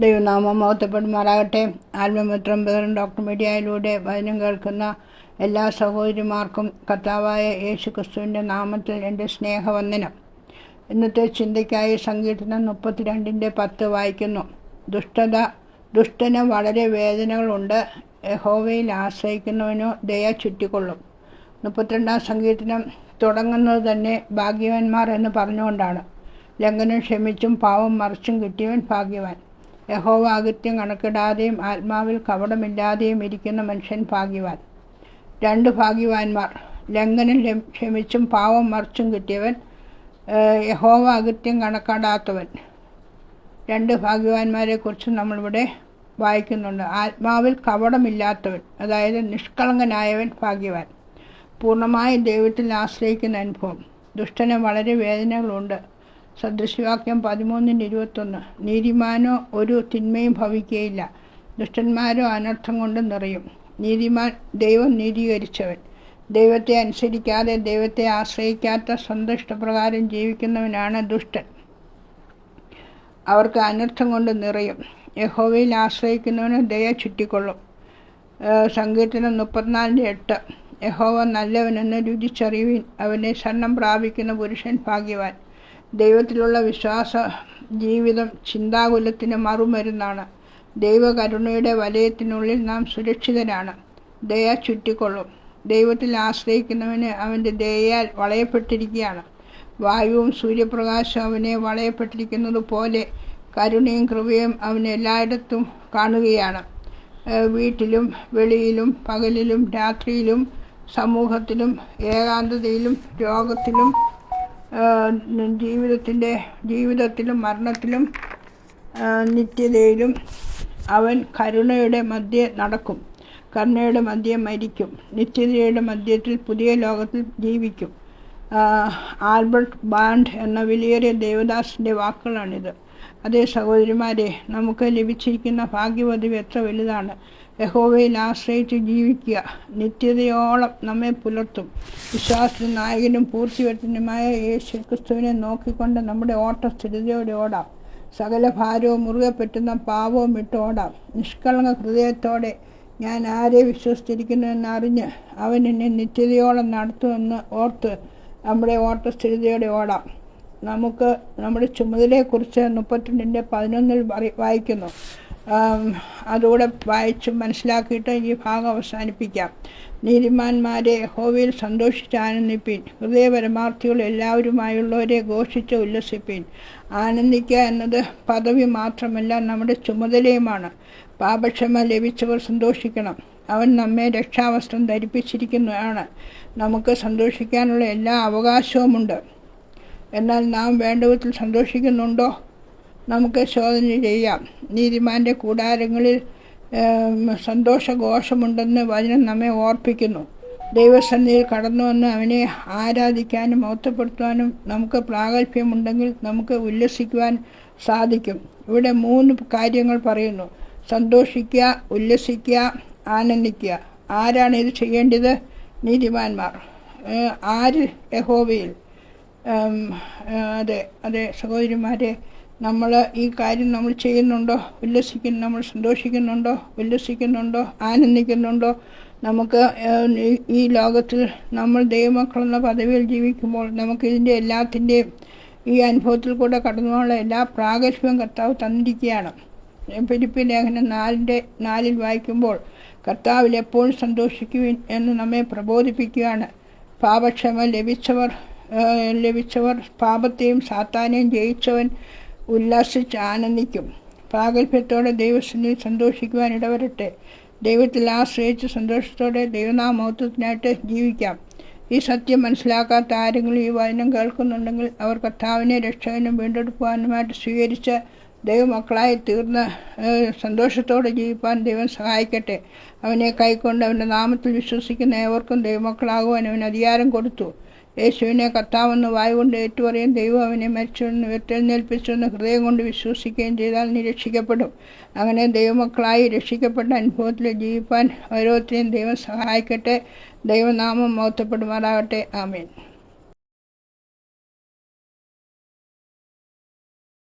ദൈവനാമം മഹത്വപ്പെടുമാറാകട്ടെ ആത്മമിത്രം ബദറും ഡോക്ടർ മീഡിയയിലൂടെ വചനം കേൾക്കുന്ന എല്ലാ സഹോദരിമാർക്കും കർത്താവായ യേശു ക്രിസ്തുവിന്റെ നാമത്തിൽ എന്റെ സ്നേഹവന്ദനം. ഇന്നത്തെ ചിന്തയ്ക്കായി സങ്കീർത്തനം മുപ്പത്തിരണ്ടിന്റെ പത്ത് വായിക്കുന്നു. ദുഷ്ടത ദുഷ്ടന് വളരെ വേദനകളുണ്ട്. യഹോവയിൽ ആശ്രയിക്കുന്നവനോ ദയ ചുറ്റിക്കൊള്ളും. മുപ്പത്തിരണ്ടാം സങ്കീർത്തനം തുടങ്ങുന്നത് തന്നെ ഭാഗ്യവാന്മാർ എന്ന് പറഞ്ഞുകൊണ്ടാണ്. ലംഘനം ക്ഷമിച്ചും പാവം മറിച്ചും കിട്ടിയവൻ ഭാഗ്യവാൻ. യഹോവ അകൃത്യം കണക്കിടാതെയും ആത്മാവിൽ കപടമില്ലാതെയും ഇരിക്കുന്ന മനുഷ്യൻ ഭാഗ്യവാൻ. രണ്ട് ഭാഗ്യവാന്മാർ ലംഘനം ക്ഷമിച്ചും പാവം മറിച്ചും കിട്ടിയവൻ യഹോവാകൃത്യം കണക്കാടാത്തവൻ. രണ്ട് ഭാഗ്യവാന്മാരെ കുറിച്ചും നമ്മളിവിടെ വായിക്കുന്നുണ്ട്. ആത്മാവിൽ കപടമില്ലാത്തവൻ അതായത് നിഷ്കളങ്കനായവൻ ഭാഗ്യവാൻ. പൂർണമായും ദൈവത്തിൽ ആശ്രയിക്കുന്ന അനുഭവം. ദുഷ്ടന് വളരെ വേദനകളുണ്ട്. സദൃശവാക്യം പതിമൂന്നിന്റെ ഇരുപത്തൊന്ന്. നീതിമാനോ ഒരു തിന്മയും ഭവിക്കുകയില്ല ദുഷ്ടന്മാരോ അനർത്ഥം കൊണ്ട് നിറയും. നീതിമാൻ ദൈവം നീതീകരിച്ചവൻ. ദൈവത്തെ അനുസരിക്കാതെ ദൈവത്തെ ആശ്രയിക്കാത്ത സ്വന്തം ഇഷ്ടപ്രകാരം ജീവിക്കുന്നവനാണ് ദുഷ്ടൻ. അവർക്ക് അനർത്ഥം കൊണ്ട് നിറയും. യഹോവയിൽ ആശ്രയിക്കുന്നവന് ദയ ചുറ്റിക്കൊള്ളും. സങ്കീർത്തനം മുപ്പത്തിനാലിന്റെ എട്ട്. യഹോവ നല്ലവനെന്ന് രുചിച്ചറിയുവിൻ. അവനെ ശരണം പ്രാപിക്കുന്ന പുരുഷൻ ഭാഗ്യവാൻ. ദൈവത്തിലുള്ള വിശ്വാസ ജീവിതം ചിന്താകുലത്തിന് മറുമരുന്നാണ്. ദൈവകരുണയുടെ വലയത്തിനുള്ളിൽ നാം സുരക്ഷിതരാണ്. ദയ ചുറ്റിക്കൊള്ളും. ദൈവത്തിൽ ആശ്രയിക്കുന്നവന് അവന്റെ ദയയാൽ വളയപ്പെട്ടിരിക്കുകയാണ്. വായുവും സൂര്യപ്രകാശവും അവനെ വളയപ്പെട്ടിരിക്കുന്നത് പോലെ കരുണയും കൃപയും അവൻ എല്ലായിടത്തും കാണുകയാണ്. വീട്ടിലും വെളിയിലും പകലിലും രാത്രിയിലും സമൂഹത്തിലും ഏകാന്തതയിലും രോഗത്തിലും ജീവിതത്തിന്റെ ജീവിതത്തിലും മരണത്തിലും നിത്യതയിലും അവൻ കരുണയുടെ മധ്യേ നടക്കും. കരുണയുടെ മധ്യേ മരിക്കും. നിത്യതയുടെ മധ്യത്തിൽ പുതിയ ലോകത്തിൽ ജീവിക്കും. ആൽബർട്ട് ബാൻഡ് എന്ന വലിയൊരു ദേവദാസിന്റെ വാക്കുകളാണിത്. അതേ സഹോദരിമാരെ നമുക്ക് ലഭിച്ചിരിക്കുന്ന ഭാഗ്യപദവി എത്ര വലുതാണ്? യഹോവയിൽ ആശ്രയിച്ച് ജീവിക്കുക. നിത്യതയോളം നമ്മെ പുലർത്തും. വിശ്വാസത്തിന് നായകനും പൂർത്തിവെട്ടനുമായ യേശു ക്രിസ്തുവിനെ നോക്കിക്കൊണ്ട് നമ്മുടെ ഓട്ട സ്ഥിരതയോടെ ഓടാം. സകല ഭാരവും മുറുകെ പറ്റുന്ന പാവവും ഇട്ട് ഓടാം. നിഷ്കളങ്ക ഹൃദയത്തോടെ ഞാൻ ആരെ വിശ്വസിച്ചിരിക്കുന്നു അറിഞ്ഞ് അവൻ എന്നെ നിത്യതയോളം നടത്തുമെന്ന് ഓർത്ത് നമ്മുടെ ഓട്ട സ്ഥിരതയോടെ ഓടാം. നമുക്ക് നമ്മുടെ ചുമതലയെക്കുറിച്ച് മുപ്പത്തിരണ്ടിന്റെ പതിനൊന്നിൽ വായിക്കുന്നു. അതുകൂടെ വായിച്ച് മനസ്സിലാക്കിയിട്ട് ഈ ഭാഗം അവസാനിപ്പിക്കാം. നീതിമാന്മാരെ ഹോവിയിൽ സന്തോഷിച്ച് ആനന്ദിപ്പീൻ ഹൃദയപരമാർത്ഥികൾ എല്ലാവരുമായുള്ളവരെ ഘോഷിച്ച് ഉല്ലസിപ്പിൻ. ആനന്ദിക്കുക എന്നത് പദവി മാത്രമല്ല നമ്മുടെ ചുമതലയുമാണ്. പാപക്ഷമ ലഭിച്ചവർ സന്തോഷിക്കണം. അവൻ നമ്മെ രക്ഷാവസ്ത്രം ധരിപ്പിച്ചിരിക്കുന്നതാണ് നമുക്ക് സന്തോഷിക്കാനുള്ള എല്ലാ അവകാശവുമുണ്ട്. എന്നാൽ നാം വേണ്ട വിധത്തിൽ സന്തോഷിക്കുന്നുണ്ടോ? നമുക്ക് ശോധന ചെയ്യാം. നീതിമാന്റെ കൂടാരങ്ങളിൽ സന്തോഷഘോഷമുണ്ടെന്ന് വചനം നമ്മെ ഓർപ്പിക്കുന്നു. ദൈവസന്നിധിയിൽ കടന്നു വന്ന് അവനെ ആരാധിക്കാനും മഹത്വപ്പെടുത്തുവാനും നമുക്ക് പ്രാഗൽഭ്യമുണ്ടെങ്കിൽ നമുക്ക് ഉല്ലസിക്കുവാൻ സാധിക്കും. ഇവിടെ മൂന്ന് കാര്യങ്ങൾ പറയുന്നു. സന്തോഷിക്കുക ഉല്ലസിക്കുക ആനന്ദിക്കുക. ആരാണ് ഇത് ചെയ്യേണ്ടത്? നീതിമാന്മാർ. ആര്? യഹോവയിൽ. അതെ അതെ സഹോദരിമാരെ നമ്മൾ ഈ കാര്യം നമ്മൾ ചെയ്യുന്നുണ്ടോ? ഉല്ലസിക്കുന്നു നമ്മൾ സന്തോഷിക്കുന്നുണ്ടോ? ഉല്ലസിക്കുന്നുണ്ടോ ആനന്ദിക്കുന്നുണ്ടോ? നമുക്ക് ഈ- ലോകത്തിൽ നമ്മൾ ദൈവമക്കളെന്ന പദവിയിൽ ജീവിക്കുമ്പോൾ നമുക്ക് ഇതിന്റെ എല്ലാത്തിന്റെയും ഈ അനുഭവത്തിൽ കൂടെ കടന്നു എല്ലാ പ്രാഗൽഭ്യവും കർത്താവ് തന്നിരിക്കുകയാണ്. ഫിലിപ്പി ലേഖനം നാലിന്റെ നാലിൽ വായിക്കുമ്പോൾ കർത്താവിൽ എപ്പോഴും സന്തോഷിക്കുവിൻ എന്ന് നമ്മെ പ്രബോധിപ്പിക്കുകയാണ്. പാപക്ഷമ ലഭിച്ചവർ ലഭിച്ചവർ പാപത്തെയും സാത്താനെയും ജയിച്ചവൻ ഉല്ലാസിച്ച് ആനന്ദിക്കും. പ്രാഗൽഭ്യത്തോടെ ദൈവസ്ഥിതി സന്തോഷിക്കുവാൻ ഇടവരട്ടെ. ദൈവത്തിൽ ആശ്രയിച്ച് സന്തോഷത്തോടെ ദൈവനാമഹത്വത്തിനായിട്ട് ജീവിക്കാം. ഈ സത്യം മനസ്സിലാക്കാത്ത ആരെങ്കിലും ഈ വചനം കേൾക്കുന്നുണ്ടെങ്കിൽ അവർ കർത്താവിനെ രക്ഷകനും വീണ്ടെടുക്കുവാനുമായിട്ട് സ്വീകരിച്ച് ദൈവമക്കളായി തീർന്ന് സന്തോഷത്തോടെ ജീവിപ്പാൻ ദൈവം സഹായിക്കട്ടെ. അവനെ കൈക്കൊണ്ട് അവന്റെ നാമത്തിൽ വിശ്വസിക്കുന്ന ഏവർക്കും ദൈവമക്കളാകുവാൻ അവൻ അധികാരം കൊടുത്തു. യേശുവിനെ കർത്താവെന്ന് വായുകൊണ്ട് ഏറ്റുപറയും ദൈവം അവനെ മരിച്ചുവെന്ന് ഉയർത്തെഴുന്നേൽപ്പിച്ചുവെന്ന് ഹൃദയം കൊണ്ട് വിശ്വസിക്കുകയും ചെയ്താൽ നീ രക്ഷിക്കപ്പെടും. അങ്ങനെ ദൈവമക്കളായി രക്ഷിക്കപ്പെട്ട അനുഭവത്തിൽ ജീവിപ്പാൻ ഓരോരുത്തരെയും ദൈവം സഹായിക്കട്ടെ. ദൈവനാമം മൗത്തപ്പെടുമാറാകട്ടെ ആമേൻ.